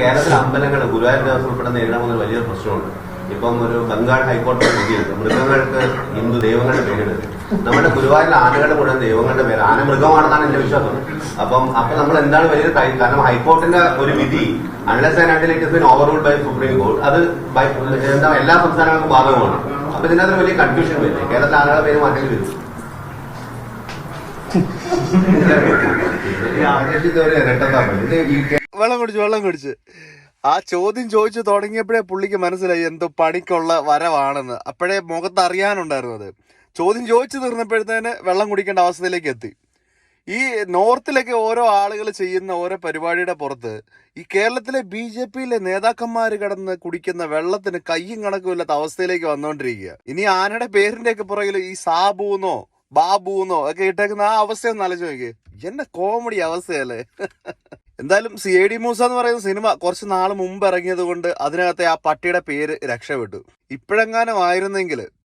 കേരളത്തിലെ അമ്പലങ്ങൾ ഗുരുവായൂർ ദേവസ്വം ഉൾപ്പെടെ ഒരു വലിയൊരു പ്രശ്നമുണ്ട്. ഇപ്പം ഒരു ബംഗാൾ ഹൈക്കോടതി വിധിയുണ്ട്. മൃഗങ്ങൾക്ക് ഹിന്ദു ദൈവങ്ങളുടെ പേരിടുന്നത് നമ്മുടെ ഗുരുവായൂരിലെ ആനകളുടെ കൂടെ ദൈവങ്ങളുടെ പേര് ആന മൃഗമാണെന്നാണ് എന്റെ വിശ്വാസം. അപ്പം അപ്പൊ നമ്മൾ എന്താണ് വലിയൊരു കാര്യം? കാരണം ഹൈക്കോർട്ടിന്റെ ഒരു വിധി unless and until it is been overruled by supreme court അത് ബൈ എന്താ എല്ലാ സംസ്ഥാനങ്ങൾക്കും ബാധകമാണ്. അപ്പൊ ഇതിനകത്ത് വലിയ കൺഫ്യൂഷൻ വരുന്നത് കേരളത്തിലെ ആനകളുടെ പേര് മാറ്റേണ്ടി വരും. ഈ ആകർഷിച്ച ഒരു ഇരട്ടത്താപ്പ് ഇത് വെള്ളം കുടിച്ച് വെള്ളം കുടിച്ച്. ആ ചോദ്യം ചോദിച്ചു തുടങ്ങിയപ്പോഴേ പുള്ളിക്ക് മനസ്സിലായി എന്തോ പണിക്കുള്ള വരവാണെന്ന്. അപ്പോഴേ മുഖത്ത് അറിയാനുണ്ടായിരുന്നത് ചോദ്യം ചോദിച്ചു തീർന്നപ്പോഴത്തേന് വെള്ളം കുടിക്കേണ്ട അവസ്ഥയിലേക്ക് എത്തി. ഈ നോർത്തിലൊക്കെ ഓരോ ആളുകൾ ചെയ്യുന്ന ഓരോ പരിപാടിയുടെ പുറത്ത് ഈ കേരളത്തിലെ ബി ജെ പിയിലെ നേതാക്കന്മാർ കിടന്ന് കുടിക്കുന്ന വെള്ളത്തിന് കയ്യും കണക്കുമില്ലാത്ത അവസ്ഥയിലേക്ക് വന്നുകൊണ്ടിരിക്കുക ഇനി ആനയുടെ പേരിന്റെ ഒക്കെ പുറകിൽ ഈ സാബൂന്നോ ബാബൂന്നോ ഒക്കെ ഇട്ടേക്കുന്ന ആ അവസ്ഥയൊന്ന് ആലോചിച്ച് നോക്കിയേ എന്നെ കോമഡി അവസ്ഥയല്ലേ? എന്തായാലും സി ഐ ഡി മൂസ എന്ന് പറയുന്ന സിനിമ കുറച്ച് നാൾ മുമ്പ് ഇറങ്ങിയത് കൊണ്ട് അതിനകത്തെ ആ പട്ടിയുടെ പേര് രക്ഷപ്പെട്ടു. ഇപ്പോഴെങ്ങാനും ആയിരുന്നെങ്കിൽ